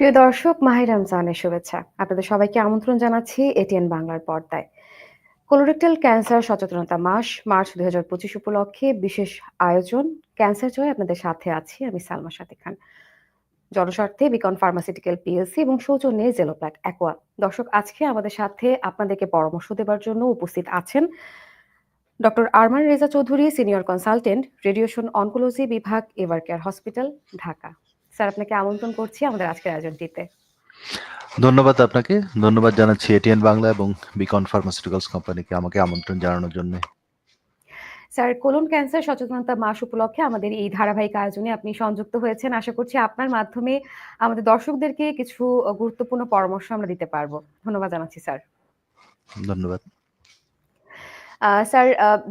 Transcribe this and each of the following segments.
প্রিয় দর্শক, মাহে রমজানের শুভেচ্ছা। আপনাদের সবাইকে আমন্ত্রণ জানাচ্ছি এটিএন বাংলার পর্দায়। কোলোরেক্টাল ক্যান্সার সচেতনতা মাস, মার্চ দুই হাজার পঁচিশ উপলক্ষে বিশেষ আয়োজন। ক্যান্সার জয় আপনাদের সাথে আছি আমি সালমা সাথী খান। জনস্বার্থে বিকন ফার্মাসিউটিক্যাল পিএলসি এবং সৌজন্যে জেলোপ্যাক অ্যাকোয়া দর্শক, আজকে আমাদের সাথে আপনাদেরকে পরামর্শ দেবার জন্য উপস্থিত আছেন doctor Arman Reza Chowdhury, senior consultant, radiation oncology বিভাগ, Ever Care hospital, Dhaka. Sir আপনাকে আমন্ত্রণ করছি আমাদের আজকের আয়োজনটিতে। ধন্যবাদ আপনাকে। ধন্যবাদ জানাচ্ছি এটিএন বাংলা এবং বিকন ফার্মাসিউটিক্যালস কোম্পানিকে আমাকে আমন্ত্রণ জানানোর জন্য। স্যার কোলন ক্যান্সার সচেতনতা মাস উপলক্ষে আমাদের এই ধারাবাহিক আয়োজনে আপনি সংযুক্ত হয়েছেন। আশা করছি আপনার মাধ্যমে আমাদের দর্শকদেরকে কিছু গুরুত্বপূর্ণ পরামর্শ আমরা দিতে পারব। ধন্যবাদ জানাচ্ছি স্যার। ধন্যবাদ। স্যার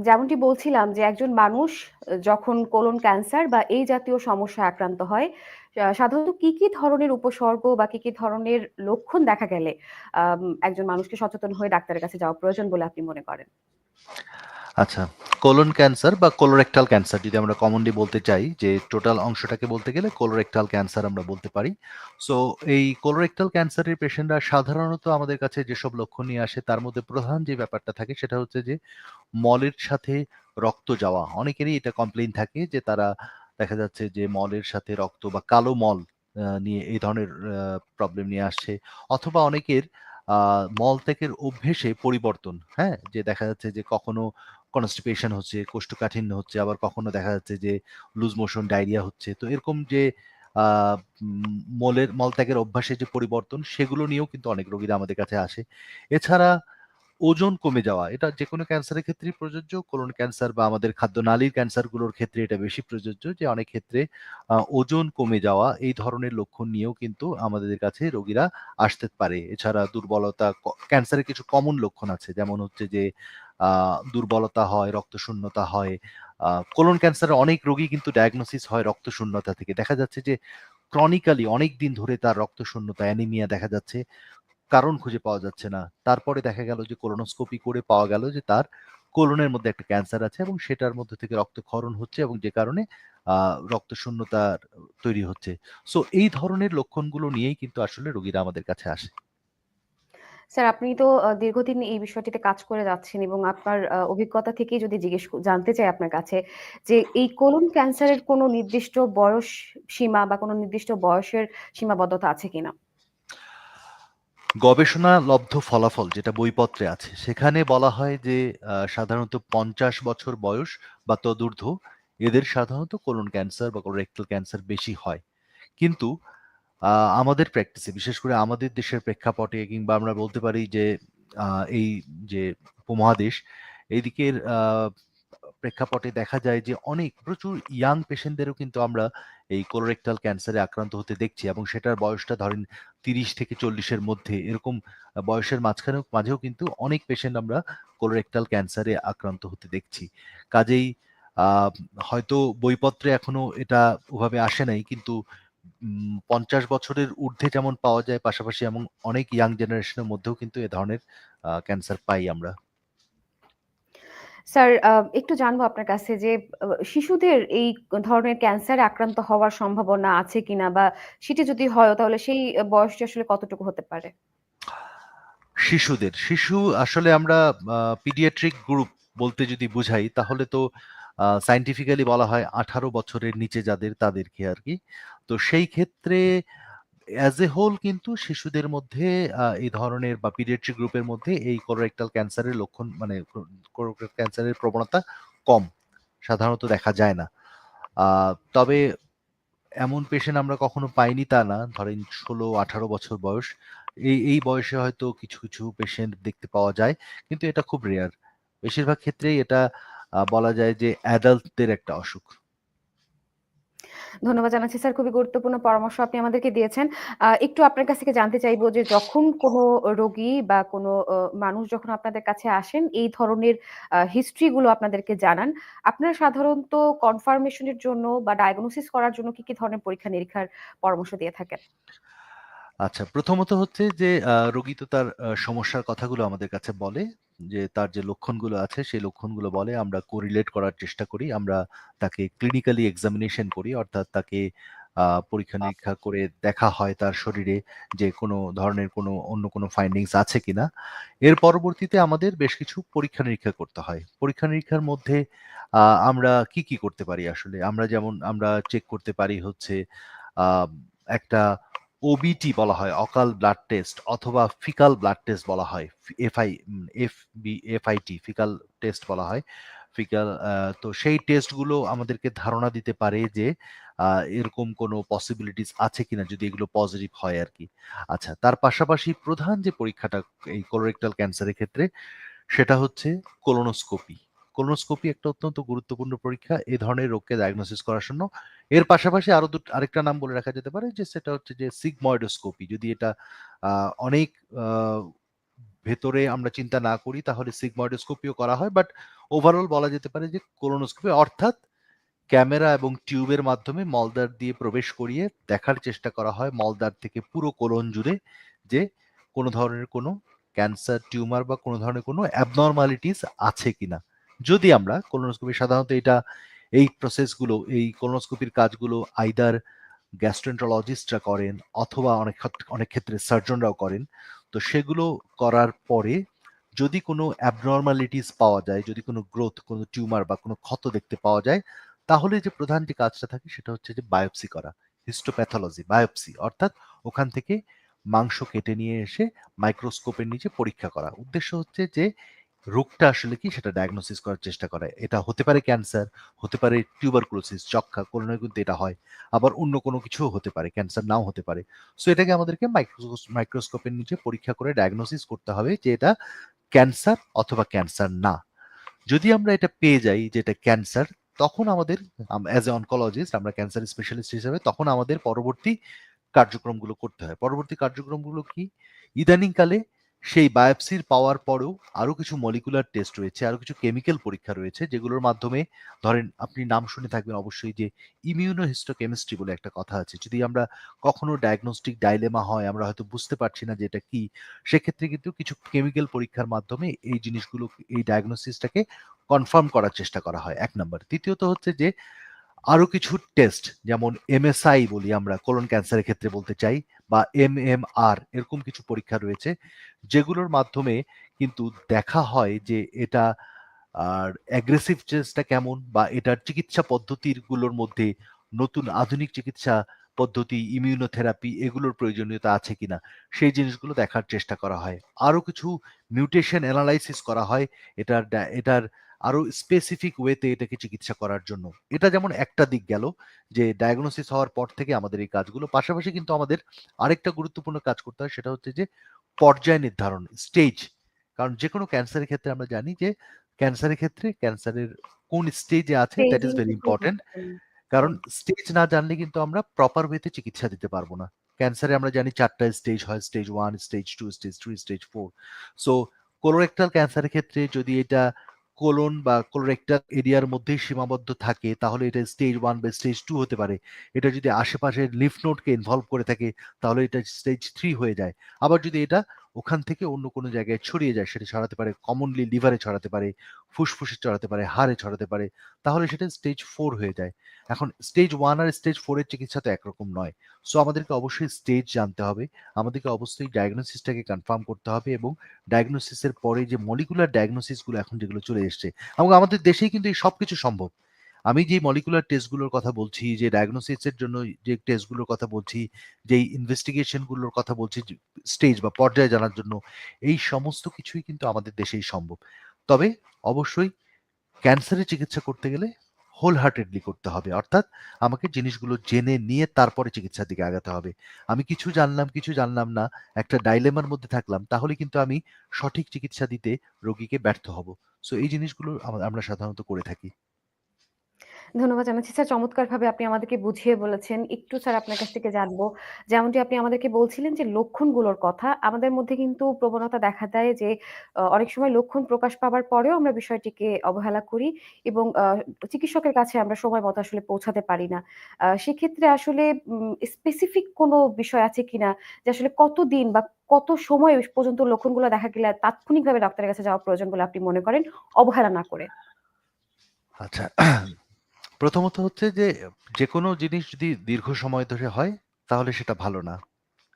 যেমনটি বলছিলাম যে একজন মানুষ যখন কোলন ক্যান্সার বা এই জাতীয় সমস্যায় আক্রান্ত হয় সাধারণত কি কি ধরনের উপসর্গ বা কি কি ধরনের লক্ষণ দেখা গেলে একজন মানুষকে সচেতন হয়ে ডাক্তারের কাছে যাওয়া প্রয়োজন বলে আপনি মনে করেন? আচ্ছা কোলন ক্যান্সার বা কোলোরেক্টাল ক্যান্সার যদি আমরা কমনলি বলতে চাই, যে টোটাল অংশটাকে বলতে গেলে কোলোরেক্টাল ক্যান্সার আমরা বলতে পারি। সো, এই কোলোরেক্টাল ক্যান্সারের পেশেন্টরা সাধারণত আমাদের কাছে যেসব লক্ষণ নিয়ে আসে, তার মধ্যে প্রধান যে ব্যাপারটা থাকে, সেটা হচ্ছে যে মলের সাথে রক্ত যাওয়া। অনেকেরই এটা কমপ্লেন থাকে যে তারা দেখা যাচ্ছে যে মলের সাথে রক্ত বা কালো মল নিয়ে এই ধরনের প্রবলেম নিয়ে আসছে। অথবা অনেকের মল ত্যাগের অভ্যেসে পরিবর্তন হ্যাঁ? যে দেখা যাচ্ছে যে কখনো কনস্টিপেশন হচ্ছে, কোষ্ঠকাঠিন্য হচ্ছে, আবার কখনো দেখা যাচ্ছে যে লুজ মোশন ডায়রিয়া হচ্ছে। তো এরকম যে মলের মলত্যাগের অভ্যাসে যে পরিবর্তন, সেগুলো নিয়েও কিন্তু অনেক রোগীরা আমাদের কাছে আসে। এছাড়া ওজন কমে যাওয়া, এটা যে কোনো ক্যান্সারের ক্ষেত্রেই প্রযোজ্য। কোলন ক্যান্সার বা আমাদের খাদ্য খাদ্যনালীর ক্যান্সারগুলোর ক্ষেত্রে এটা বেশি প্রযোজ্য, যে অনেক ক্ষেত্রে ওজন কমে যাওয়া এই ধরনের লক্ষণ নিয়েও কিন্তু আমাদের কাছে রোগীরা আসতে পারে। এছাড়া দুর্বলতা ক্যান্সারের কিছু কমন লক্ষণ আছে, যেমন হচ্ছে যে দুর্বলতা হয়, রক্তশূন্যতা হয় কোলন ক্যান্সারের অনেক রোগী কিন্তু ডায়াগনোসিস হয় রক্তশূন্যতা থেকে। দেখা যাচ্ছে যে ক্রনিক্যালি অনেক দিন ধরে তার রক্তশূন্যতা অ্যানিমিয়া দেখা যাচ্ছে। কারণ খুঁজে পাওয়া যাচ্ছে না। তারপরে দেখা গেল যে কোলোনোস্কোপি করে পাওয়া গেল যে তার কোলনের মধ্যে একটা ক্যান্সার আছে এবং সেটার মধ্যে থেকে রক্তক্ষরণ হচ্ছে এবং যে কারণে আহ, রক্তশূন্যতার তৈরি হচ্ছে। সো এই ধরনের লক্ষণগুলো নিয়েই কিন্তু আসলে রোগীরা আমাদের কাছে আসে। স্যার আপনি তো দীর্ঘদিন এই বিষয়টিতে কাজ করে যাচ্ছেন এবং আপনার অভিজ্ঞতা থেকেই যদি জিজ্ঞেস জানতে চাই আপনার কাছে যে এই কোলন ক্যান্সারের কোনো নির্দিষ্ট বয়স সীমা বা কোনো নির্দিষ্ট বয়সের সীমাবদ্ধতা আছে কিনা? গবেষণা লব্ধ ফলাফল যেটা বইপত্রে আছে, সেখানে বলা হয় যে সাধারণত পঞ্চাশ বছর বয়স বা তদূর্ধ্ব এদের সাধারণত কোলন ক্যান্সার বা কোলোরেক্টাল ক্যান্সার বেশি হয়। কিন্তু আমাদের প্র্যাকটিসে, বিশেষ করে আমাদের দেশের প্রেক্ষাপটে কিংবা আমরা বলতে পারি যে এই যে উপমহাদেশ, এইদিকের প্রেক্ষাপটে দেখা যায় যে অনেক প্রচুর ইয়াং পেশেন্টদেরও কিন্তু আমরা এই কোলোরেক্টাল ক্যান্সারে আক্রান্ত হতে দেখছি এবং সেটার বয়সটা ধরেন তিরিশ থেকে চল্লিশের মধ্যে এরকম বয়সের মাঝখানেও মাঝেও কিন্তু অনেক পেশেন্ট আমরা কোলোরেক্টাল ক্যান্সারে আক্রান্ত হতে দেখছি। কাজেই হয়তো বইপত্রে এখনও এটা ওভাবে আসে নাই কিন্তু পঞ্চাশ বছরের ঊর্ধ্বে যেমন পাওয়া যায় পাশাপাশি এমন অনেক ইয়াং জেনারেশনের মধ্যেও কিন্তু এ ধরনের ক্যান্সার পাই আমরা। স্যার একটু জানব আপনার কাছে যে শিশুদের এই ধরনের ক্যান্সারে আক্রান্ত হওয়ার সম্ভাবনা আছে কিনা? বা সেটি যদি হয়, তাহলে সেই বয়সটি আসলে কতটুকু হতে পারে? শিশুদের, শিশু আসলে আমরা পিডিয়াট্রিক গ্রুপ বলতে যদি বুঝাই, তাহলে তো সাইন্টিফিক্যালি বলা হয় আঠারো বছরের নিচে যাদের, তাদেরকে আর কি। তো সেই ক্ষেত্রে অ্যাজ এ হোল কিন্তু শিশুদের মধ্যে এই ধরনের বা পিডিয়াট্রিক গ্রুপের মধ্যে এই কোলোরেক্টাল ক্যান্সারের লক্ষণ মানে ক্যান্সারের প্রবণতা কম। সাধারণত দেখা যায় না। তবে এমন পেশেন্ট আমরা কখনো পাইনি তা না। ধরেন ষোলো, আঠারো বছর বয়স। এই এই বয়সে হয়তো কিছু কিছু পেশেন্ট দেখতে পাওয়া যায়, কিন্তু এটা খুব রেয়ার বেশিরভাগ ক্ষেত্রেই এটা বলা যায় যে অ্যাডাল্টদের একটা অসুখ। ধন্যবাদ জানাচ্ছি স্যার। খুবই গুরুত্বপূর্ণ পরামর্শ আপনি আমাদেরকে দিয়েছেন। একটু আপনার কাছ থেকে জানতে চাইব যে যখন কোনো রোগী বা কোনো মানুষ যখন আপনাদের কাছে আসেন, এই ধরনের হিস্ট্রিগুলো আপনাদেরকে জানান, আপনারা সাধারণত কনফার্মেশনের জন্য বা ডায়াগনোসিস করার জন্য কি কি ধরনের পরীক্ষা নিরীক্ষার পরামর্শ দিয়ে থাকেন? আচ্ছা প্রথমত হচ্ছে যে রোগী তো তার সমস্যার কথাগুলো আমাদের কাছে বলে যে তার যে লক্ষণগুলো আছে সেই লক্ষণগুলো বলে আমরা কোরিলেট করার চেষ্টা করি আমরা তাকে ক্লিনিক্যালি এক্সামিনেশন করি অর্থাৎ তাকে পরীক্ষা-নিরীক্ষা করে দেখা হয় তার শরীরে যে কোনো ধরনের কোনো অন্য কোনো ফাইন্ডিংস আছে কিনা। এর পরবর্তীতে আমাদের বেশ কিছু পরীক্ষা-নিরীক্ষা করতে হয়। পরীক্ষা-নিরীক্ষার মধ্যে আমরা কি, কি করতে পারি আসলে? আমরা যেমন আমরা চেক করতে পারি হচ্ছে একটা ওবিটি বলা হয়, অকাল ব্লাড টেস্ট অথবা ফিকাল ব্লাড টেস্ট বলা হয়। FI F FB FIT faecal test বলা হয়। ফিকাল তো সেই টেস্টগুলো আমাদেরকে ধারণা দিতে পারে যে এরকম কোনো পসিবিলিটিস আছে কিনা যদি এগুলো পজিটিভ হয় আর কি আচ্ছা তার পাশাপাশি প্রধান যে পরীক্ষাটা এই কোলোরেক্টাল ক্যান্সারের ক্ষেত্রে সেটা হচ্ছে কোলোনোস্কোপি। কোলোনোস্কোপি একটা অত্যন্ত গুরুত্বপূর্ণ পরীক্ষা এ ধরনের রোগকে ডায়াগনোসিস করার জন্য। এর পাশাপাশি আরও দুটো আরেকটা নাম বলে রাখা যেতে পারে যে সেটা হচ্ছে যে সিগময়েডোস্কোপি। যদি এটা অনেক ভেতরে আমরা চিন্তা না করি তাহলে সিগময়েডোস্কোপিও করা হয়। বাট ওভারঅল বলা যেতে পারে যে কোলোনোস্কোপি অর্থাৎ ক্যামেরা এবং টিউবের মাধ্যমে মলদ্বার দিয়ে প্রবেশ করিয়ে দেখার চেষ্টা করা হয় মলদ্বার থেকে পুরো কোলন জুড়ে যে কোনো ধরনের কোনো ক্যান্সার, টিউমার বা কোনো ধরনের কোনো অ্যাবনরমালিটিস আছে কিনা। যদি আমরা কোলোনোস্কোপি সাধারণত এটা এই প্রসেসগুলো এই কোলোনোস্কোপির কাজগুলো আইদার গ্যাস্ট্রোএন্টারোলজিস্টরা করেন অথবা অনেক অনেক ক্ষেত্রে সার্জনরাও করেন। তো সেগুলো করার পরে যদি কোনো অ্যাবনরমালিটিস পাওয়া যায়, যদি কোনো গ্রোথ, কোনো টিউমার বা কোনো ক্ষত দেখতে পাওয়া যায়, তাহলে যে প্রধান যে কাজটা থাকে সেটা হচ্ছে যে বায়োপসি করা। হিস্টোপ্যাথোলজি, বায়োপসি অর্থাৎ ওখান থেকে মাংস কেটে নিয়ে এসে মাইক্রোস্কোপের নিচে পরীক্ষা করা। উদ্দেশ্য হচ্ছে যে রোগটা আসলে কি সেটা ডায়াগনোসিস করার চেষ্টা করে এটা হতে পারে ক্যান্সার, হতে পারে টিউবার ক্লোসিস যক্ষ্মা, কোরোনায় কিন্তু এটা হয়। আবার অন্য কোনো কিছুও হতে পারে, ক্যান্সার নাও হতে পারে। সো এটাকে আমাদেরকে মাইক্রোস মাইক্রোস্কোপের নিচে পরীক্ষা করে ডায়াগনোসিস করতে হবে যে এটা ক্যান্সার অথবা ক্যান্সার না। যদি আমরা এটা পেয়ে যাই যে এটা ক্যান্সার, তখন আমাদের অ্যাজ এ অনকোলজিস্ট আমরা ক্যান্সার স্পেশালিস্ট হিসেবে তখন আমাদের পরবর্তী কার্যক্রমগুলো করতে হয়। পরবর্তী কার্যক্রমগুলো কি? ইদানিংকালে সেই বায়োপসির পাওয়ার পরেও আরও কিছু মলিকুলার টেস্ট রয়েছে, আরও কিছু কেমিক্যাল পরীক্ষা রয়েছে যেগুলোর মাধ্যমে ধরেন আপনি নাম শুনে থাকবেন অবশ্যই যে ইমিউনোহিস্টোকেমিস্ট্রি বলে একটা কথা আছে। যদি আমরা কখনো ডায়াগনস্টিক ডাইলেমা হয়, আমরা হয়তো বুঝতে পারছি না যে এটা কি, সেক্ষেত্রে কিন্তু কিছু কেমিক্যাল পরীক্ষার মাধ্যমে এই জিনিসগুলো এই ডায়াগনোসিসটাকে কনফার্ম করার চেষ্টা করা হয় এক নম্বর দ্বিতীয়ত হচ্ছে যে আরও কিছু টেস্ট যেমন এমএসআই বলি আমরা কোলন ক্যান্সারের ক্ষেত্রে বলতে চাই বা এমএমআর এরকম কিছু পরীক্ষা রয়েছে যেগুলোর মাধ্যমে কিন্তু দেখা হয় যে এটা আর অ্যাগ্রেসিভ টেস্টটা কেমন বা এটার চিকিৎসা পদ্ধতিরগুলোর মধ্যে নতুন আধুনিক চিকিৎসা পদ্ধতি, ইমিউনোথেরাপি এগুলোর প্রয়োজনীয়তা আছে কিনা সেই জিনিসগুলো দেখার চেষ্টা করা হয়। আরও কিছু মিউটেশন অ্যানালাইসিস করা হয় এটার এটার আরও স্পেসিফিক ওয়েতে এটাকে চিকিৎসা করার জন্য। এটা যেমন একটা দিক গেল যে ডায়াগনোসিস হওয়ার পর থেকে আমাদের এই কাজগুলো। পাশাপাশি কিন্তু আমাদের আরেকটা গুরুত্বপূর্ণ কাজ করতে হয় সেটা হচ্ছে যে পর্যায় নির্ধারণ, স্টেজ। কারণ যেকোনো ক্যান্সারের ক্ষেত্রে আমরা জানি যে ক্যান্সারের ক্ষেত্রে ক্যান্সারের কোন স্টেজে আছে দ্যাট ইজ ভেরি ইম্পোর্টেন্ট। কারণ স্টেজ না জানলে কিন্তু আমরা প্রপার ওয়েতে চিকিৎসা দিতে পারব না। ক্যান্সারে আমরা জানি ৪ টা স্টেজ হয়। Stage one stage two stage 3, stage four so colorectal ক্যান্সারের ক্ষেত্রে যদি এটা কোলন বা কোলোরেক্টাল এরিয়ার মধ্যে সীমাবদ্ধ থাকে, তাহলে এটা স্টেজ ওয়ান বা স্টেজ টু হতে পারে। এটা যদি আশেপাশের লিফ নোটকে ইনভলভ করে থাকে, তাহলে এটা স্টেজ থ্রি হয়ে যায়। আবার যদি এটা ওখান থেকে অন্য কোনো জায়গায় ছড়িয়ে যায় সেটা ছড়াতে পারে কমনলি লিভারে ছড়াতে পারে, ফুসফুসে ছড়াতে পারে, হাড়ে ছড়াতে পারে। তাহলে সেটা স্টেজ ফোর হয়ে যায়। এখন স্টেজ ওয়ান আর স্টেজ 4 এর চিকিৎসা তো একরকম নয়। সো আমাদেরকে অবশ্যই স্টেজ জানতে হবে। আমাদেরকে অবশ্যই ডায়াগনোসিসটাকে কনফার্ম করতে হবে এবং ডায়াগনোসিসের পরে যে মলিকুলার ডায়াগনোসিসগুলো এখন যেগুলো চলে এসছে এবং আমাদের দেশেই কিন্তু এই সবকিছু সম্ভব। আমি যে মলিকুলার টেস্টগুলোর কথা বলছি, যে ডায়াগনোসিসের জন্য যে টেস্টগুলোর কথা বলছি, যে ইনভেস্টিগেশনগুলোর কথা বলছি স্টেজ বা পর্যায় জানার জন্য এই সমস্ত কিছুই কিন্তু আমাদের দেশেই সম্ভব। তবে অবশ্যই ক্যান্সারের চিকিৎসা করতে গেলে হোল হার্টেডলি করতে হবে। অর্থাৎ আমাকে জিনিসগুলো জেনে নিয়ে তারপরে চিকিৎসার দিকে আগাতে হবে। আমি কিছু জানলাম, কিছু জানলাম না, একটা ডাইলেমার মধ্যে থাকলাম তাহলে কিন্তু আমি সঠিক চিকিৎসা দিতে রোগীকে ব্যর্থ হব। সো এই জিনিসগুলো আমরা সাধারণত করে থাকি। ধন্যবাদ জানাচ্ছি স্যার। চমৎকারভাবে আপনি আমাদেরকে বুঝিয়ে বলেছেন। একটু স্যার আপনার কাছ থেকে জানব, যেমনটি আপনি আমাদেরকে বলছিলেন যে লক্ষণগুলোর কথা। আমাদের মধ্যে কিন্তু প্রবণতা দেখা দেয় যে অনেক সময় লক্ষণ প্রকাশ পাবার পরেও আমরা বিষয়টিকে অবহেলা করি এবং চিকিৎসকের কাছে আমরা সময় মতো আসলে পৌঁছাতে পারি না। সেক্ষেত্রে আসলে স্পেসিফিক কোনো বিষয় আছে কিনা যে আসলে কতদিন বা কত সময় পর্যন্ত লক্ষণগুলো দেখা গেলে তাৎক্ষণিকভাবে ডাক্তারের কাছে যাওয়া প্রয়োজন বলে আপনি মনে করেন, অবহেলা না করে? আচ্ছা। প্রথমত হচ্ছে যে, যে কোনো জিনিস যদি দীর্ঘ সময় ধরে হয়, তাহলে সেটা ভালো না।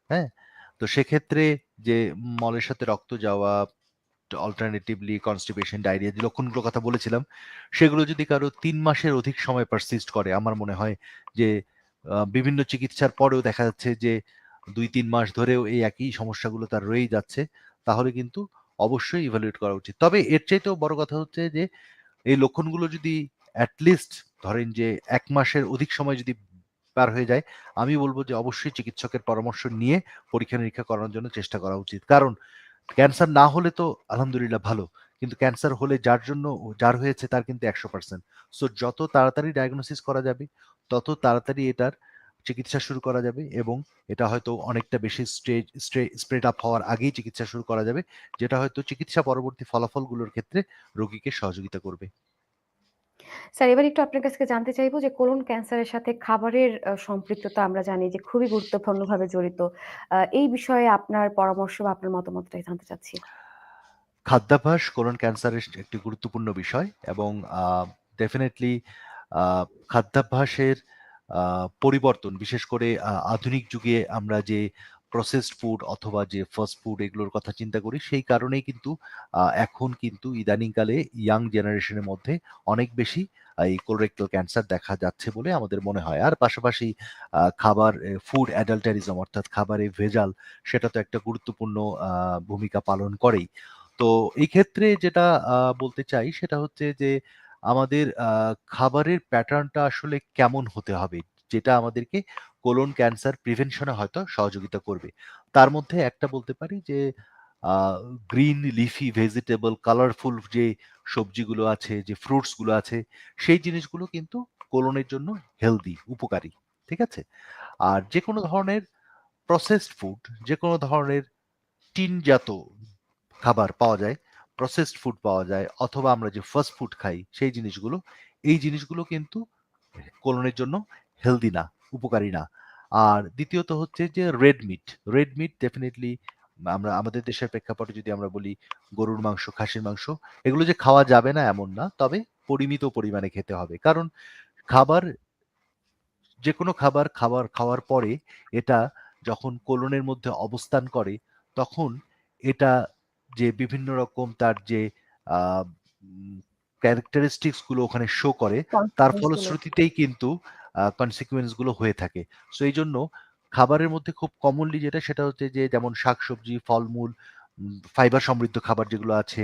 হ্যাঁ? তো সেক্ষেত্রে যে মলের সাথে রক্ত যাওয়া, অল্টারনেটিভলি কনস্টিপেশন, ডায়রিয়া যে লক্ষণগুলোর কথা বলেছিলাম, সেগুলো যদি কারও তিন মাসের অধিক সময় পারসিস্ট করে, আমার মনে হয় যে বিভিন্ন চিকিৎসার পরেও দেখা যাচ্ছে যে ২-৩ মাস ধরেও এই একই সমস্যাগুলো তার রয়েই যাচ্ছে, তাহলে কিন্তু অবশ্যই ইভ্যালুয়েট করা উচিত। তবে এর চাইতেও বড় কথা হচ্ছে যে, এই লক্ষণগুলো যদি এট লিস্ট ধরেন যে এক মাসের অধিক সময় যদি পার হয়ে যায়, আমি বলব যে অবশ্যই চিকিৎসকের পরামর্শ নিয়ে পরীক্ষা-নিরীক্ষা করানোর জন্য চেষ্টা করা উচিত। কারণ ক্যান্সার না হলে তো আলহামদুলিল্লাহ ভালো। কিন্তু ক্যান্সার হলে যার জন্য যার হয়েছে তার কিন্তু ১০০% সো যত তাড়াতাড়ি ডায়াগনোসিস করা যাবে, তত তাড়াতাড়ি এটার চিকিৎসা শুরু করা যাবে এবং এটা হয়তো অনেকটা বেশি স্টেজ স্টে স্প্রেড আপ হওয়ার আগেই চিকিৎসা শুরু করা যাবে। যেটা হয়তো চিকিৎসা পরবর্তী ফলাফলগুলোর ক্ষেত্রে রোগীকে সহযোগিতা করবে। স্যার, এবার একটু আপনার কাছ জানতে চাইব যে কোলন ক্যান্সারের সাথে খাবারের সম্পৃক্ততা আমরা জানি যে খুবই গুরুত্বপূর্ণভাবে জড়িত। এই বিষয়ে আপনার পরামর্শ বা আপনার মতামতটাই জানতে চাচ্ছি। খাদ্যাভ্যাস কোলন ক্যান্সারের একটি গুরুত্বপূর্ণ বিষয় এবং ডেফিনিটলি খাদ্যাভ্যাসের পরিবর্তন, বিশেষ করে আধুনিক যুগে আমরা যে প্রসেসড ফুড অথবা যে ফাস্ট ফুড এগুলোর কথা চিন্তা করি, সেই কারণেই কিন্তু এখন কিন্তু ইদানিংকালে ইয়াং জেনারেশনের মধ্যে অনেক বেশি এই কোলোরেক্টাল ক্যান্সার দেখা যাচ্ছে বলে আমাদের মনে হয়। আর পাশাপাশি খাবার ফুড অ্যাডাল্টারিজম অর্থাৎ খাবারে ভেজাল, সেটা তো একটা গুরুত্বপূর্ণ ভূমিকা পালন করেই। তো এই ক্ষেত্রে যেটা বলতে চাই সেটা হচ্ছে যে, আমাদের খাবারের প্যাটার্নটা আসলে কেমন হতে হবে? যেটা আমাদেরকে কোলন ক্যান্সার প্রিভেনশন হয়তো সহযোগিতা করবে। তার মধ্যে একটা বলতে পারি যে গ্রিন লিফি ভেজিটেবল কালারফুল যে সবজিগুলো আছে, যে ফ্রুটসগুলো আছে, সেই জিনিসগুলো কিন্তু কোলনের জন্য হেলদি উপকারী। ঠিক আছে? আর যে কোনো ধরনের প্রসেসড ফুড, যে কোনো ধরনের টিনজাত খাবার পাওয়া যায়, প্রসেসড ফুড পাওয়া যায় অথবা আমরা যে ফাস্ট ফুড খাই সেই জিনিসগুলো, এই জিনিসগুলো কিন্তু কোলনের জন্য হেলদি না, উপকারী না। আর দ্বিতীয়ত হচ্ছে যে red meat. Red meat definitely আমরা আমাদের দেশের প্রেক্ষাপটে যদি আমরা বলি গরুর মাংস, খাসির মাংস এগুলো যে খাওয়া যাবে না এমন না। তবে পরিমিত পরিমাণে খেতে হবে। কারণ খাবার যেকোনো খাবার খাবার খাওয়ার পরে এটা যখন কোলনের মধ্যে অবস্থান করে তখন এটা যে বিভিন্ন রকম তার যে আ উম ক্যারেক্টারিস্টিক্সগুলো ওখানে শো করে তার ফলশ্রুতিতেই কিন্তু আ কনসিকুয়েন্সগুলো হয়ে থাকে। সো এই জন্য খাবারের মধ্যে খুব কমনলি যেটা সেটা হচ্ছে যে যেমন শাকসবজি, ফলমূল, ফাইবার সমৃদ্ধ খাবার যেগুলো আছে,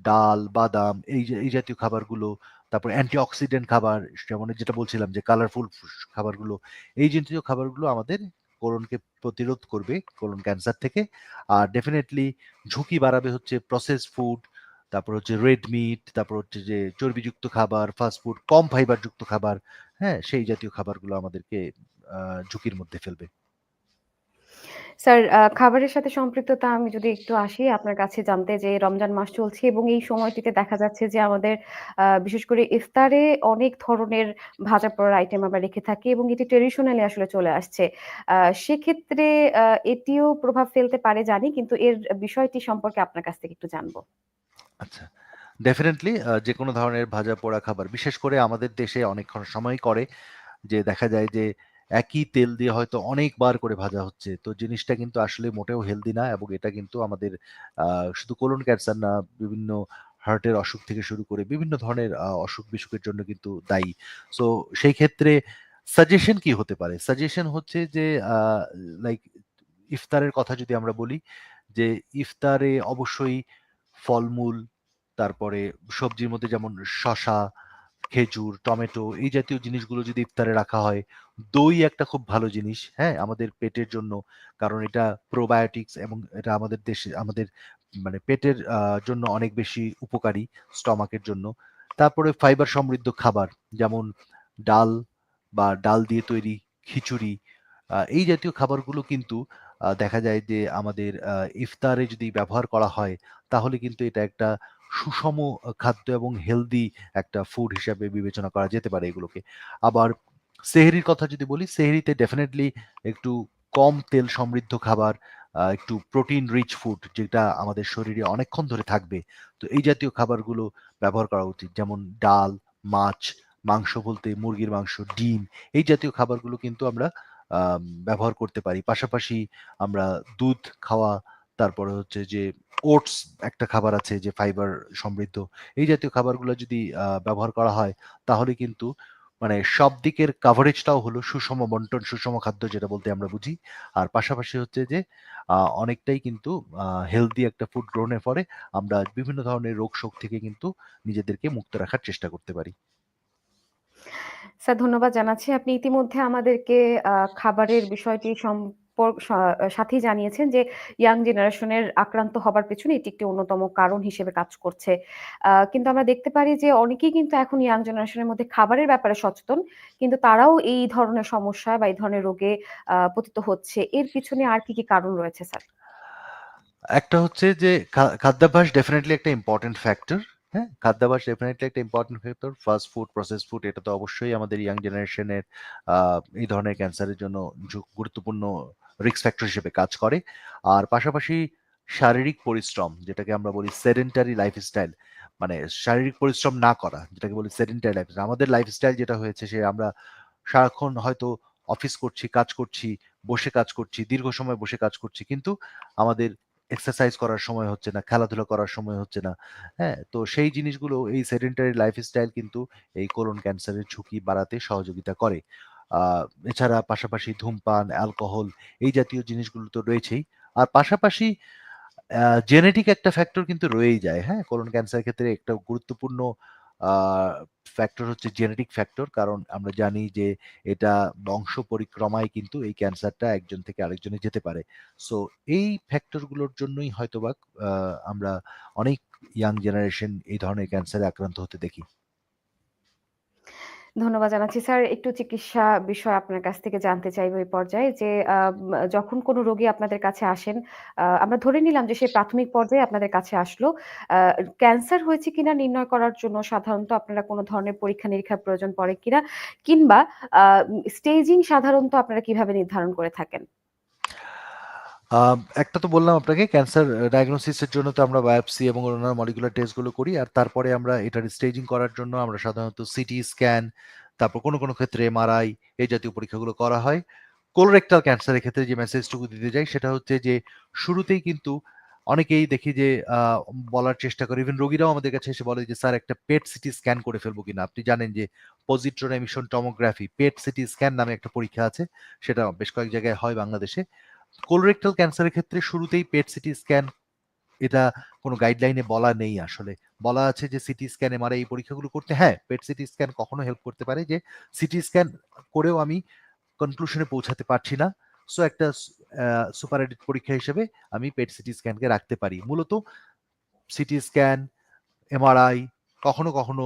ডাল, বাদাম এই এই জাতীয় খাবারগুলো, তারপর অ্যান্টিঅক্সিডেন্ট খাবার যেমন যেটা বলছিলাম যে কালারফুল খাবারগুলো, এই জাতীয় খাবারগুলো আমাদের কোলনকে প্রতিরোধ করবে কোলন ক্যান্সার থেকে। আর ডেফিনেটলি ঝুঁকি বাড়াবে হচ্ছে প্রসেস ফুড, তারপর হচ্ছে রেড মিট, তারপর হচ্ছে যে চর্বিযুক্ত খাবার, ফাস্টফুড কম ফাইবারযুক্ত খাবার, হ্যাঁ? সেই জাতীয় খাবারগুলো আমাদেরকে ঝুঁকির মধ্যে ফেলবে। স্যার খাবারের সাথে সম্পৃক্ততা আমি যদি একটু আসি আপনার কাছে জানতে যে রমজান মাস চলছে এবং এই সময়টিতে দেখা যাচ্ছে যে আমাদের বিশেষ করে ইফতারে অনেক ধরনের ভাজা পোড়ার আইটেম আমরা রেখে থাকি এবং এটি ট্রেডিশনালি আসলে চলে আসছে। সেক্ষেত্রে এটিও প্রভাব ফেলতে পারে জানি কিন্তু এর বিষয়টি সম্পর্কে আপনার কাছ থেকে একটু জানব। আচ্ছা। ডেফিনিটলি যে কোনো ধরনের ভাজা পোড়া খাবার বিশেষ করে আমাদের দেশে অনেকক্ষণ সময় করে যে দেখা যায় যে একই তেল দিয়ে হয়তো অনেকবার করে ভাজা হচ্ছে। তো জিনিসটা কিন্তু আসলে মোটেও হেলদি না এবং এটা কিন্তু আমাদের শুধু কোলন ক্যান্সার না বিভিন্ন হার্টের অসুখ থেকে শুরু করে বিভিন্ন ধরনের অসুখ-বিসুখের জন্য কিন্তু দায়ী। সো সেই ক্ষেত্রে সাজেশন কি হতে পারে? সাজেশন হচ্ছে যে লাইক ইফতারের কথা যদি আমরা বলি যে ইফতারে অবশ্যই ফলমূল, তারপরে সবজির মধ্যে যেমন শশা খেজুর, টমেটো এই জাতীয় জিনিসগুলো যদি ইফতারে রাখা হয়। দই একটা খুব ভালো জিনিস, হ্যাঁ? আমাদের পেটের জন্য। কারণ এটা প্রোবায়োটিক্স এবং এটা আমাদের দেশে আমাদের মানে পেটের জন্য অনেক বেশি উপকারী স্টমাকের জন্য। তারপরে ফাইবার সমৃদ্ধ খাবার যেমন ডাল বা ডাল দিয়ে তৈরি খিচুড়ি এই জাতীয় খাবারগুলো কিন্তু দেখা যায় যে আমাদের ইফতারে যদি ব্যবহার করা হয় তাহলে কিন্তু এটা একটা সুষম খাদ্য এবং হেলদি একটা ফুড হিসাবে বিবেচনা করা যেতে পারে এগুলোকে। আবার সেহরির কথা যদি বলি, সেহরিতে ডেফিনেটলি একটু কম তেল সমৃদ্ধ খাবার, একটু প্রোটিন রিচ ফুড যেটা আমাদের শরীরে অনেকক্ষণ ধরে থাকবে। তো এই জাতীয় খাবারগুলো ব্যবহার করা উচিত। যেমন ডাল, মাছ, মাংস বলতে মুরগির মাংস, ডিম এই জাতীয় খাবারগুলো কিন্তু আমরা ব্যবহার করতে পারি। পাশাপাশি আমরা দুধ খাওয়া, তারপরে হচ্ছে যে ওটস একটা খাবার আছে যে ফাইবার সমৃদ্ধ। এই জাতীয় খাবারগুলো যদি ব্যবহার করা হয় তাহলে কিন্তু মানে সব দিকের কাভারেজটাও হলো সুষম বন্টন, সুষম খাদ্য যেটা বলতে আমরা বুঝি। আর পাশাপাশি হচ্ছে যে অনেকটাই কিন্তু আ হেলথি একটা ফুড গ্রহণের পরে আমরা বিভিন্ন ধরনের রোগ-শোক থেকে কিন্তু নিজেদেরকে মুক্ত রাখার চেষ্টা করতে পারি। স্যার ধন্যবাদ জানাচ্ছি। আপনি ইতিমধ্যে আমাদেরকে খাবারের বিষয়টি সাথেই জানিয়েছেন যে ইয়াং জেনারেশনের আক্রান্ত হবার পেছনে এটি একটি অন্যতম কারণ হিসেবে কাজ করছে। কিন্তু আমরা দেখতে পারি যে অনেকেই কিন্তু এখন ইয়াং জেনারেশনের মধ্যে খাবারের ব্যাপারে সচেতন। কিন্তু তারাও এই ধরনের সমস্যা বা এই ধরনের রোগে পতিত হচ্ছে। এর পিছনে আর কি, কি কারণ রয়েছে স্যার? একটা হচ্ছে যে খাদ্যাভ্যাস ডেফিনিটলি একটা ইম্পর্টেন্ট ফ্যাক্টর। হ্যাঁ? খাদ্যাভ্যাস ডেফিনিটলি একটা important factor. Fast food, process food এটা তো অবশ্যই আমাদের ইয়াং জেনারেশনের এই ধরনের ক্যান্সারের জন্য গুরুত্বপূর্ণ রিস্ক ফ্যাক্টর হিসেবে কাজ করে। আর পাশাপাশি শারীরিক পরিশ্রম যেটাকে আমরা বলি সেডেন্টারি লাইফস্টাইল মানে শারীরিক পরিশ্রম না করা যেটাকে বলি সেডেন্টারি লাইফস্টাইল। আমাদের লাইফস্টাইল যেটা হয়েছে সে আমরা সারাক্ষণ হয়তো অফিস করছি, কাজ করছি, বসে কাজ করছি, দীর্ঘ সময় বসে কাজ করছি। কিন্তু আমাদের এক্সারসাইজ করার সময় হচ্ছে না, খেলাধুলা করার সময় হচ্ছে না। হ্যাঁ? তো সেই জিনিসগুলো এই সেডেন্টারি লাইফস্টাইল কিন্তু এই কোলন ক্যান্সারের ঝুঁকি বাড়াতে সহযোগিতা করে। এছাড়া পাশাপাশি ধূমপান, অ্যালকোহল এই জাতীয় জিনিসগুলো তো রয়েছেই। আর পাশাপাশি জেনেটিক একটা ফ্যাক্টর কিন্তু রয়েই যায়। হ্যাঁ? কোলন ক্যান্সারের ক্ষেত্রে একটা গুরুত্বপূর্ণ ফ্যাক্টর হচ্ছে জেনেটিক ফ্যাক্টর। কারণ আমরা জানি যে এটা বংশ পরিক্রমায় কিন্তু এই ক্যান্সারটা একজন থেকে আরেকজনে যেতে পারে। সো এই ফ্যাক্টরগুলোর জন্যই হয়তোবা আমরা অনেক ইয়াং জেনারেশন এই ধরনের ক্যান্সারে আক্রান্ত হতে দেখি। ধন্যবাদ জানাচ্ছি। স্যার একটু চিকিৎসা বিষয় আপনার কাছ থেকে জানতে চাইব এই পর্যায়ে যে যখন কোনো রোগী আপনাদের কাছে আসেন, আমরা ধরে নিলাম যে সে প্রাথমিক পর্যায়ে আপনাদের কাছে আসলো। ক্যান্সার হয়েছে কিনা নির্ণয় করার জন্য সাধারণত আপনারা কোনো ধরনের পরীক্ষা-নিরীক্ষার প্রয়োজন পড়ে কিনা? কিংবা স্টেজিং সাধারণত আপনারা কীভাবে নির্ধারণ করে থাকেন? একটা তো বললাম আপনাকে ক্যান্সার ডায়াগনোসিস এর জন্য তো আমরা বায়োপসি এবং অন্যান্য মলিকুলার টেস্টগুলো করি। আর তারপরে আমরা এটার স্টেজিং করার জন্য আমরা সাধারণত সিটি স্ক্যান, তারপর কোনো, কোনো ক্ষেত্রে এমআরআই এই জাতীয় পরীক্ষাগুলো করা হয়। কোলোরেক্টাল ক্যান্সারের ক্ষেত্রে যে মেসেজটুকু দিতে যাই সেটা হচ্ছে যে শুরুতেই কিন্তু অনেকেই দেখি যে বলার চেষ্টা করে ইভেন রোগীরাও আমাদের কাছে এসে বলে যে, "স্যার একটা পেট সিটি স্ক্যান করে ফেলব কিনা?" আপনি জানেন যে positron emission tomography PET CT scan নামে একটা পরীক্ষা আছে। সেটা বেশ কয়েক জায়গায় হয় বাংলাদেশে। কোলোরেক্টাল ক্যান্সারের ক্ষেত্রে শুরুতেই পেট সিটি স্ক্যান এটা কোনো গাইডলাইনে বলা নেই আসলে। বলা আছে যে সিটি স্ক্যান, এমআরআই এই পরীক্ষাগুলো করতে হ্যাঁ, পেট সিটি স্ক্যান কখনো হেল্প করতে পারে যে সিটি স্ক্যান করেও আমি কনক্লুশনে পৌঁছাতে পারছি না। সো একটা সু আ সুপারএডিট পরীক্ষা হিসেবে আমি পেট সিটি স্ক্যানকে রাখতে পারি। মূলত সিটি স্ক্যান, এমআরআই কখনো, কখনো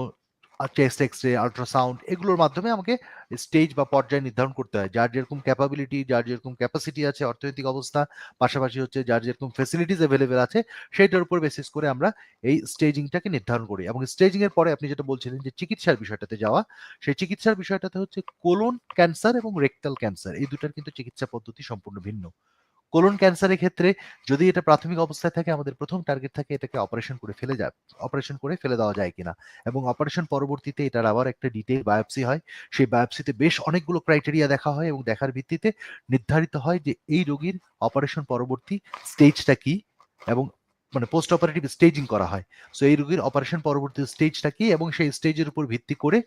চেস্ট এক্স-রে, আল্ট্রাসাউন্ড এগুলোর মাধ্যমে আমাকে স্টেজ বা পর্যায় নির্ধারণ করতে হয়। যার যেরকম ক্যাপাবিলিটি, যার যেরকম ক্যাপাসিটি আছে, অর্থনৈতিক অবস্থা, পাশাপাশি হচ্ছে যার যেরকম ফেসিলিটিস অ্যাভেলেবেল আছে সেইটার উপর বেসিস করে আমরা এই স্টেজিংটাকে নির্ধারণ করি। এবং স্টেজিং এর পরে আপনি যেটা বলছিলেন যে চিকিৎসার বিষয়টাতে যাওয়া, সেই চিকিৎসার বিষয়টাতে হচ্ছে কোলন ক্যান্সার এবং রেক্টাল ক্যান্সার এই দুটার কিন্তু চিকিৎসা পদ্ধতি সম্পূর্ণ ভিন্ন। কোলন ক্যান্সারের ক্ষেত্রে যদি এটা প্রাথমিক অবস্থায় থাকে, আমাদের প্রথম টার্গেট থাকে এটাকে অপারেশন করে ফেলে যায় অপারেশন করে ফেলে দেওয়া যায় কিনা এবং অপারেশন পরবর্তীতে এটার আবার একটা ডিটেল বায়োপসি হয়। সেই বায়োপসিতে বেশ অনেকগুলো ক্রাইটেরিয়া দেখা হয় এবং দেখার ভিত্তিতে নির্ধারিত হয় যে এই রোগীর অপারেশন পরবর্তী স্টেজটা কি এবং মানে পোস্ট অপারেটিভ স্টেজিং করা হয়। সো এই রোগীর অপারেশন পরবর্তী স্টেজটা কি এবং সেই স্টেজের উপর ভিত্তি করে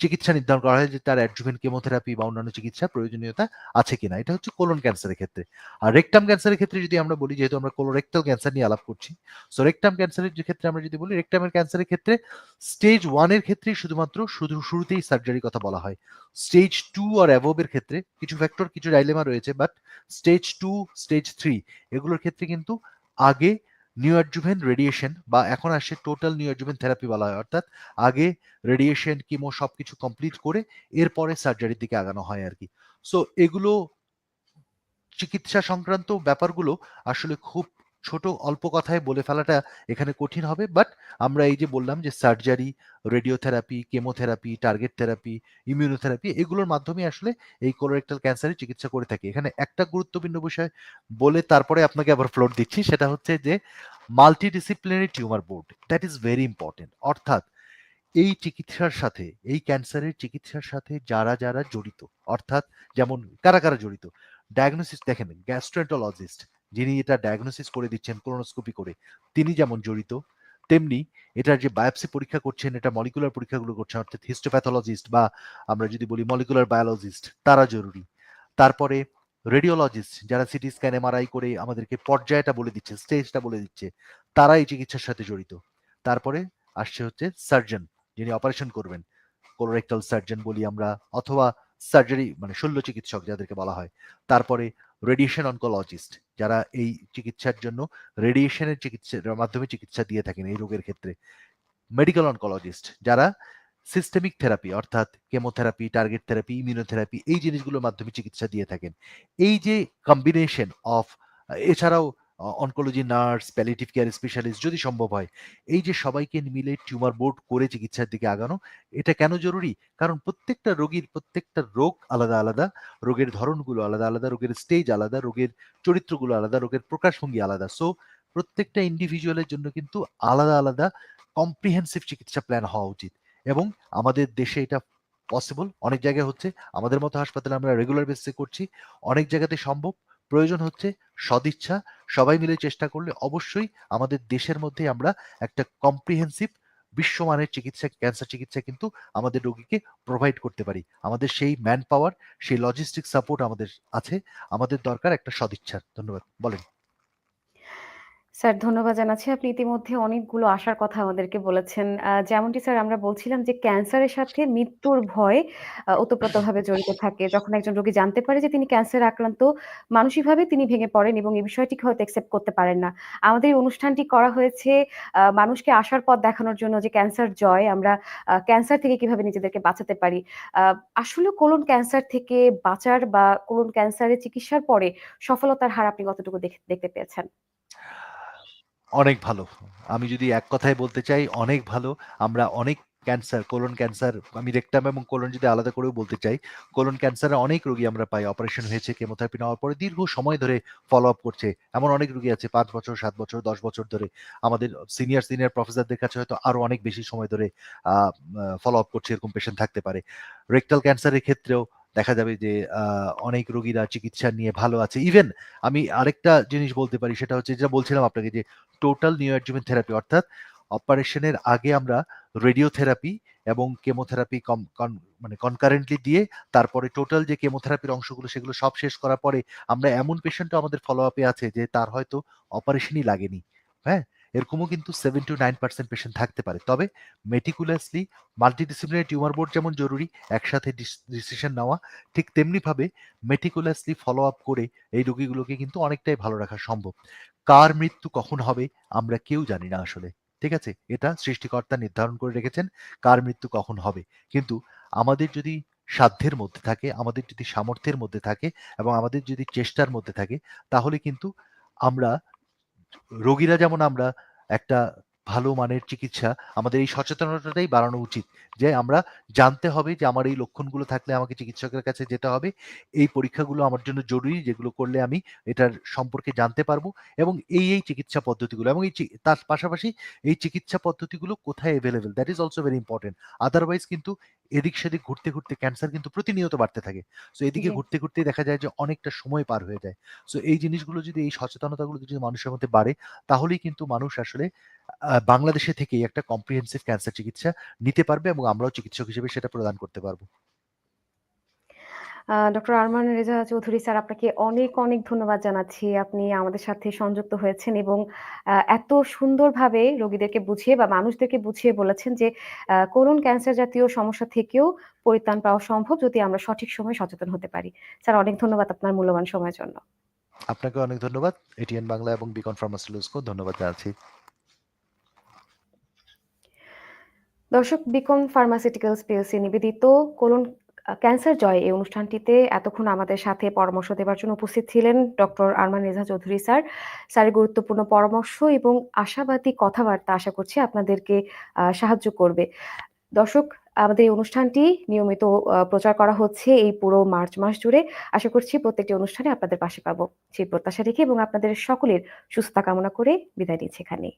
চিকিৎসা নির্ধারণ করা হয় যে তার অ্যাডজুভেন্ট কেমোথেরাপি বা অন্যান্য চিকিৎসা প্রয়োজনীয়তা আছে কিনা। এটা হচ্ছে কোলন ক্যান্সারের ক্ষেত্রে। আর রেকটাম ক্যান্সারের ক্ষেত্রে যদি আমরা বলি, যেহেতু আমরা কোলোরেক্টাল ক্যান্সার নিয়ে আলাপ করছি। সো রেকটাম ক্যান্সারের ক্ষেত্রে আমরা যদি বলি রেকটামের ক্যান্সারের ক্ষেত্রে স্টেজ ওয়ানের ক্ষেত্রে শুধুমাত্র শুধু শুরুতেই সার্জারির কথা বলা হয়। স্টেজ টু আর অ্যাবভ এর ক্ষেত্রে কিছু ফ্যাক্টর কিছু ডাইলেমা রয়েছে but stage two stage three এগুলোর ক্ষেত্রে কিন্তু আগে নিওঅ্যাডজুভেন্ট রেডিয়েশন বা এখন আসে টোটাল নিওঅ্যাডজুভেন্ট থেরাপি বলা হয়। অর্থাৎ আগে রেডিয়েশন, কিমো সবকিছু কমপ্লিট করে এরপরে সার্জারির দিকে আগানো হয় আর কি সো এগুলো চিকিৎসা সংক্রান্ত ব্যাপারগুলো আসলে খুব ছোট অল্প কথায় বলে ফেলাটা এখানে কঠিন হবে। বাট আমরা এই যে বললাম যে surgery, radiotherapy, chemotherapy, target therapy, immunotherapy এগুলোর মাধ্যমে আসলে এই কোলোরেক্টাল ক্যান্সারের চিকিৎসা করে থাকি। এখানে একটা গুরুত্বপূর্ণ বিষয় বলে তারপরে আপনাকে আবার ফ্লোর দিচ্ছি সেটা হচ্ছে যে multidisciplinary tumour board that is very important. অর্থাৎ এই চিকিৎসার সাথে এই ক্যান্সারের চিকিৎসার সাথে যারা, যারা জড়িত অর্থাৎ যেমন কারা, কারা জড়িত? ডায়াগনোসিস দেখেন গ্যাস্ট্রোএন্টারোলজিস্ট যিনি এটা ডায়াগনোসিস করে দিচ্ছেন কোলোনোস্কোপি করে, তিনি যেমন জড়িত, তেমনি এটার যে বায়োপসি পরীক্ষা করছেন, এটা মলিকুলার পরীক্ষাগুলো করছেন অর্থাৎ হিস্টোপ্যাথোলজিস্ট বা আমরা যদি বলি মলিকুলার বায়োলজিস্ট তারা জরুরি। তারপরে রেডিওলজিস্ট যারা সিটি স্ক্যান, এমআরআই করে আমাদেরকে পর্যায়টা বলে দিচ্ছে, স্টেজটা বলে দিচ্ছে, তারা এই চিকিৎসার সাথে জড়িত। তারপরে আসছে হচ্ছে সার্জন যিনি অপারেশন করবেন। কোলোরেক্টাল সার্জন বলি আমরা অথবা সার্জারি মানে শল্য চিকিৎসক যাদেরকে বলা হয়। তারপরে রেডিয়েশন অনকোলজিস্ট যারা এই চিকিৎসার জন্য রেডিয়েশনের চিকিৎসার মাধ্যমে চিকিৎসা দিয়ে থাকেন এই রোগের ক্ষেত্রে। মেডিকেল অনকোলজিস্ট যারা সিস্টেমিক থেরাপি অর্থাৎ কেমোথেরাপি, টার্গেট থেরাপি, ইমিউনোথেরাপি এই জিনিসগুলোর মাধ্যমে চিকিৎসা দিয়ে থাকেন। এই যে কম্বিনেশন অফ এছাড়াও oncology nurse, palliative care specialist যদি সম্ভব হয়, এই যে সবাইকে মিলে টিউমার বোর্ড করে চিকিৎসার দিকে আগানো, এটা কেন জরুরি? কারণ প্রত্যেকটা রোগীর প্রত্যেকটা রোগ আলাদা, আলাদা, রোগের ধরনগুলো আলাদা, আলাদা, রোগের স্টেজ আলাদা, রোগের চরিত্রগুলো আলাদা, রোগের প্রকাশভঙ্গি আলাদা। সো প্রত্যেকটা ইন্ডিভিজুয়ালের জন্য কিন্তু আলাদা, আলাদা কম্প্রিহেনসিভ চিকিৎসা প্ল্যান হওয়া উচিত এবং আমাদের দেশে এটা পসিবল। অনেক জায়গায় হচ্ছে। আমাদের মতো হাসপাতালে আমরা রেগুলার বেসিস এ করছি। অনেক জায়গাতে সম্ভব। প্রয়োজন হচ্ছে সদিচ্ছা। সবাই মিলে চেষ্টা করলে অবশ্যই আমাদের দেশের মধ্যে আমরা একটা কম্প্রিহেনসিভ বিশ্বমানের চিকিৎসা ক্যান্সার চিকিৎসা কিন্তু আমাদের রোগীকে প্রোভাইড করতে পারি। আমাদের সেই ম্যান পাওয়ার, সেই লজিস্টিক সাপোর্ট আমাদের আছে। আমাদের দরকার একটা সদিচ্ছার। ধন্যবাদ। বলেন। স্যার ধন্যবাদ জানাচ্ছি। আপনি ইতিমধ্যে অনেকগুলো আশার কথা আমাদেরকে বলেছেন। যেমনটি স্যার আমরা বলছিলাম যে ক্যান্সারের সাথে মৃত্যুর ভয় ওতপ্রোতভাবে জড়িত থাকে। যখন একজন রোগী জানতে পারে যে তিনি ক্যান্সার আক্রান্ত, মানসিকভাবে তিনি ভেঙে পড়েন এবং এই বিষয়টিকে হয়তো অ্যাকসেপ্ট করতে পারেন না। আমাদের এই অনুষ্ঠানটি করা হয়েছে মানুষকে আসার পথ দেখানোর জন্য যে ক্যান্সার জয়, আমরা ক্যান্সার থেকে কীভাবে নিজেদেরকে বাঁচাতে পারি। আ আসলেও কোলন ক্যান্সার থেকে বাঁচার বা কোলন ক্যান্সারের চিকিৎসার পরে সফলতার হার আপনি কতটুকু দেখতে পেয়েছেন? অনেক ভালো। আমি যদি এক কথায় বলতে চাই অনেক ভালো। আমরা অনেক ক্যান্সার, কোলন ক্যান্সার আমি রেকটাম এবং কোলন যদি আলাদা করেও বলতে চাই। কোলন ক্যান্সারে অনেক রোগী আমরা পাই। অপারেশন হয়েছে, কেমোথেরাপি নেওয়ার পরে দীর্ঘ সময় ধরে ফলো আপ করছে। এমন অনেক রোগী আছে পাঁচ বছর, সাত বছর, ১০ বছর ধরে। আমাদের সিনিয়র, সিনিয়র প্রফেসরদের কাছে হয়তো আরও অনেক বেশি সময় ধরে ফলো আপ করছে এরকম পেশেন্ট থাকতে পারে। রেকটাল ক্যান্সারের ক্ষেত্রেও দেখা যাবে যে অনেক রোগীরা চিকিৎসা নিয়ে ভালো আছে। ইভেন আমি আরেকটা জিনিস বলতে পারি, সেটা হচ্ছে যেটা বলছিলাম আপনাকে যে টোটাল নিউ নিওঅ্যাডজুভেন্ট থেরাপি অর্থাৎ অপারেশনের আগে আমরা রেডিওথেরাপি এবং কেমোথেরাপি কম মানে কনকারেন্টলি দিয়ে তারপরে টোটাল যে কেমোথেরাপির অংশগুলো, সেগুলো সব শেষ করার পরে আমরা এমন পেশেন্টও আমাদের ফলো আপে আছে যে, তার হয়তো অপারেশনই লাগেনি। হ্যাঁ? এরকমও কিন্তু 7 to 9% পেশেন্ট থাকতে পারে। তবে মেটিকুলাসলি মাল্টিডিসিপ্লিনারি টিউমার বোর্ড যেমন জরুরি, একসাথে ডিসিশন নেওয়া, ঠিক তেমনিভাবে মেটিকুলাসলি ফলো আপ করে এই রোগীগুলোকে কিন্তু অনেকটাই ভালো রাখা সম্ভব। কার মৃত্যু কখন হবে আমরা কেউ জানি না আসলে। ঠিক আছে? এটা সৃষ্টিকর্তা নির্ধারণ করে রেখেছেন কার মৃত্যু কখন হবে। কিন্তু আমাদের যদি সাধ্যের মধ্যে থাকে, আমাদের যদি সামর্থ্যের মধ্যে থাকে এবং আমাদের যদি চেষ্টার মধ্যে থাকে তাহলে কিন্তু আমরা রোগীরা যেমন আমরা একটা ভালো মানের চিকিৎসা আমাদের এই সচেতনতাটাই বাড়ানো উচিত। যে আমরা জানতে হবে যে আমার এই লক্ষণগুলো থাকলে আমাকে চিকিৎসকের কাছে যেতে হবে। এই পরীক্ষাগুলো আমার জন্য জরুরি যেগুলো করলে আমি এটার সম্পর্কে জানতে পারব এবং এই, এই চিকিৎসা পদ্ধতিগুলো এবং এই তার পাশাপাশি এই চিকিৎসা পদ্ধতিগুলো কোথায় available that is also very important. Otherwise কিন্তু এদিক-সেদিক ঘুরতে, ঘুরতে ক্যান্সার কিন্তু প্রতিনিয়ত বাড়তে থাকে। সো এদিকে ঘুরতে ঘুরতে, দেখা যায় যে অনেকটা সময় পার হয়ে যায়। সো এই জিনিসগুলো যদি এই সচেতনতাগুলো যদি মানুষের মধ্যে বাড়ে তাহলেই কিন্তু মানুষ আসলে বাংলাদেশে থেকেই একটা কম্প্রিহেনসিভ ক্যান্সার চিকিৎসা নিতে পারবে এবং আমরাও চিকিৎসক হিসেবে সেটা প্রদান করতে পারব। ডক্টর আরমান রেজা চৌধুরী স্যার আপনাকে অনেক, অনেক ধন্যবাদ জানাচ্ছি। আপনি আমাদের সাথে সংযুক্ত হয়েছেন এবং এত সুন্দরভাবে রোগীদেরকে বুঝিয়ে বা মানুষদেরকে বুঝিয়ে বলেছেন যে আ কোলন ক্যান্সার জাতীয় সমস্যা থেকেও পরিত্রাণ পাওয়া সম্ভব যদি আমরা সঠিক সময়ে সচেতন হতে পারি। স্যার অনেক ধন্যবাদ আপনার মূল্যবান সময়ের জন্য। আপনাকেও অনেক ধন্যবাদ। এটিএন বাংলা এবং বিকন ফার্মাসিউটিক্যালসকেও ধন্যবাদ জানাচ্ছি। দর্শক বিকম ফার্মাসিউটিক্যালস পিএলসি নিবেদিত কোলন ক্যান্সার জয় এই অনুষ্ঠানটিতে এতক্ষণ আমাদের সাথে পরামর্শ দেওয়ার জন্য উপস্থিত ছিলেন ডক্টর আরমান রেজা চৌধুরী স্যার। স্যারের গুরুত্বপূর্ণ পরামর্শ এবং আশাবাদী কথাবার্তা আশা করছি আপনাদেরকে সাহায্য করবে। দর্শক, আমাদের এই অনুষ্ঠানটি নিয়মিত প্রচার করা হচ্ছে এই পুরো মার্চ মাস জুড়ে। আশা করছি প্রত্যেকটি অনুষ্ঠানে আপনাদের পাশে পাবো। সেই প্রত্যাশা রেখে এবং আপনাদের সকলের সুস্থতা কামনা করে বিদায় নিচ্ছি এখানেই।